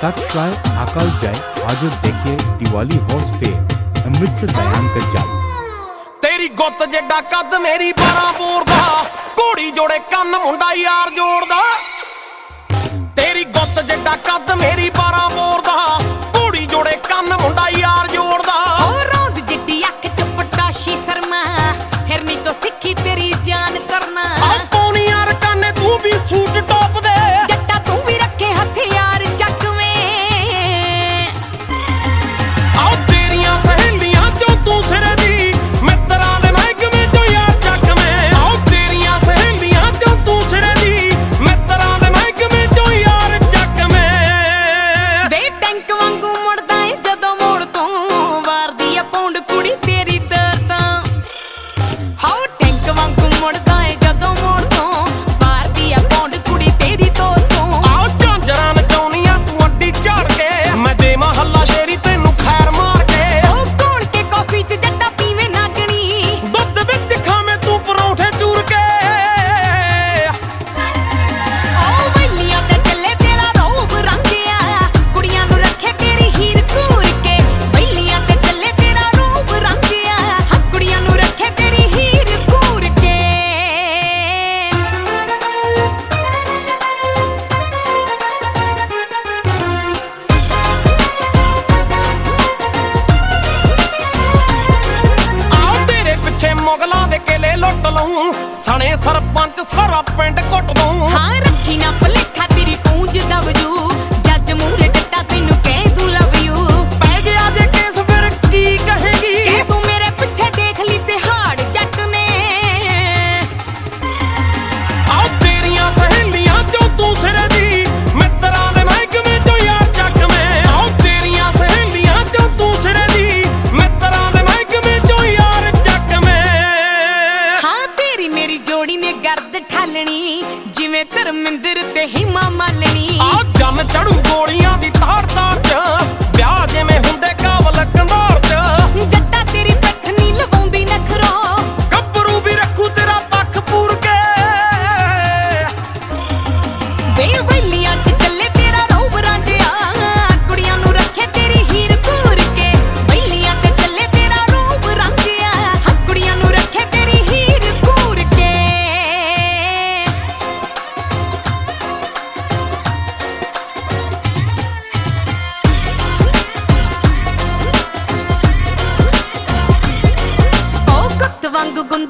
તટ આકાશ જય આજો દેખીએ દિવાલી હોર્સ પે અમૃતસર બયાન કર જાય ਤੇਰੀ ਗੁੱਤ ਜਿੱਡਾ ਕੱਦ ਮੇਰੀ 12 ਬੋਰ ਦਾ ਘੋੜੀ ਜੋੜੇ ਕੰਨ ਮੁੰਡਾ ਯਾਰ ਜੋੜਦਾ ਤੇਰੀ ਗੁੱਤ ਜਿੱਡਾ ਕੱਦ ਮੇਰੀ 12 ਬੋਰ ਮੁਗਲਾਂ ਦੇ ਕਿਲੇ ਲੁੱਟ ਲਊ। ਸਣੇ ਸਰਪੰਚ ਸਾਰਾ ਪਿੰਡ ਘੁੱਟ ਦਊ। ਹਾਂ ਰੱਖੀ ਨਾ ਭਲੇਖਾ ਤੇਰੀ ਕੂੰਜ ਵਜੂ ਜੱਜ ਮੂਰੇ ਜੱਟਾ ਤੈਨੂੰ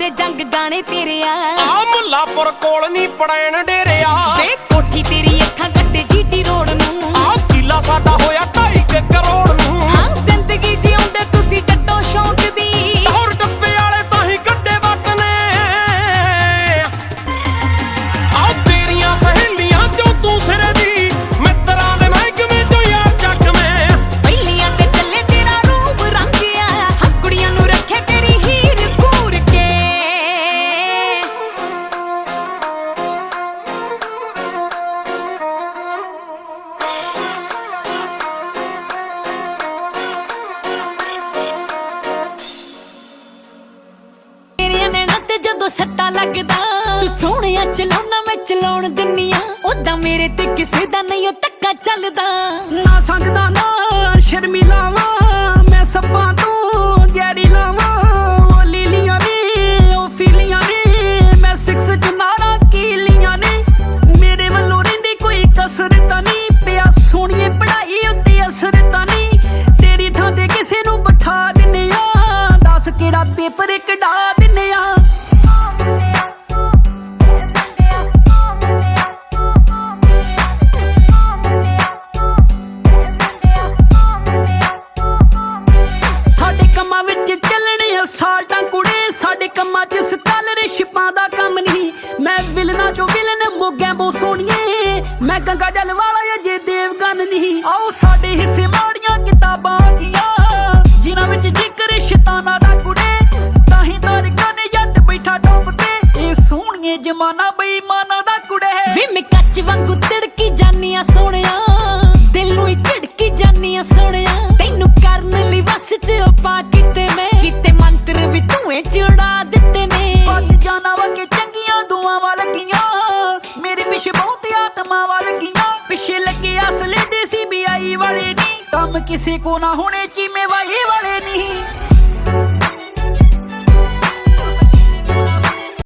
ਗੁੰਦੇ ਜੰਗ ਗਾਣੇ ਤੇਰੇ ਆ। ਆ ਮੁੱਲਾਪੁਰ ਕੋਲ ਨਹੀਂ ਪੜੈਣ ਡੇਰਿਆ ਵੇ ਕੋਠੀ ਤੇਰੀ ਅੱਖਾਂ ਗੱਡੇ ਜੀਟੀ ਰੋਡ ਨੂੰ ਆ ਕਿਲਾ ਸਾਡਾ ਸੋਹਣਿਆ ਚਲਾਉਣਾ ਮੈਂ ਚਲਾਉਣ ਦਿੰਨੀ ਆ। ਉਦਾਂ ਮੇਰੇ ਤੇ ਕਿਸੇ ਦਾ ਨਹੀਂ ਉਹ ਤੱਕਾ ਚੱਲਦਾ। ਨਾ ਸੰਗਦਾ, ਨਾ ਸ਼ਰਮੀਲਾ ਵਾਂ ਮੈਂ ਸੱਪਾਂ ਤੋਂ ਜੈਰੀ ਲਾਵਾਂ। ਉਹ ਲੀਲੀਆਂ ਨੇ, ਉਹ ਫੀਲੀਆਂ ਨੇ। ਮੈਂ ਸਿਕਸ ਕਿਨਾਰਾ ਕੀਲੀਆਂ ਨੇ। ਮੇਰੇ ਵੱਲੋਂ ਰਹਿੰਦੀ ਕੋਈ ਕਸਰ ਤਾਂ ਨਹੀਂ। ਪਿਆ ਸੋਹਣੀਏ ਪੜਾਈ ਉੱਤੇ ਅਸਰ ਤਾਂ ਨਹੀਂ। ਤੇਰੀ ਥਾਂ ਤੇ ਕਿਸੇ ਨੂੰ ਬਿਠਾ ਦਿੰਨੇ ਆ। ਦੱਸ ਕਿਹੜਾ ਪੇਪਰ ਕਢਾ ਸ਼ਿਪਾਂ ਦਾ ਕੰਮ ਨਹੀਂ। ਮੈਂ ਵਿਲਨਾ ਚੋਂ ਵਿਲਨ ਮੋਗਿਆਂ ਬੋ ਸੋਣੀਏ ਮੈਂ ਗੰਗਾ ਜਲ ਵਾਲਾ ਅਜੇ ਦੇਵਗਨ ਨਹੀਂ। ਆਓ ਸਾਡੇ ਹਿੱਸੇ ਮਾੜੀਆਂ ਕਿਤਾਬਾਂ ਕੀਆਂ ਜਿਨ੍ਹਾਂ ਵਿੱਚ ਜ਼ਿਕਰ ਸ਼ੈਤਾਨਾਂ ਦਾ ਕੁੜੇ ਤਾਂ ਹੀ ਤਾਂ ਨੇ ਜੱਟ ਬੈਠਾ ਟੋਪ ਇਹ ਸੋਹਣੀਏ ਜਮਾਨਾ ਬੇਈਮਾਨਾਂ ਦਾ ਕੁੜੇ। ਵੇ ਮੈਂ ਕੱਚ ਵਾਂਗੂ ਤੜਕੀ ਜਾਨੀ ਆ ਸੋਹਣਿਆ। ਦਿਲ ਨੂੰ ਹੀ ਝੜਕੀ ਜਾਨੀ ਆ ਸੋਹਣਿਆ। ਤੈਨੂੰ ਕਰਨ ਲਈ ਵਸ ਚ ਪਾ ਕਿਤੇ ਮੈਂ। ਕਿਤੇ ਮੰਤਰ ਵੀ ਧੂਏ ਚੜਾ किसी को ना होने चीमे वही वाले नहीं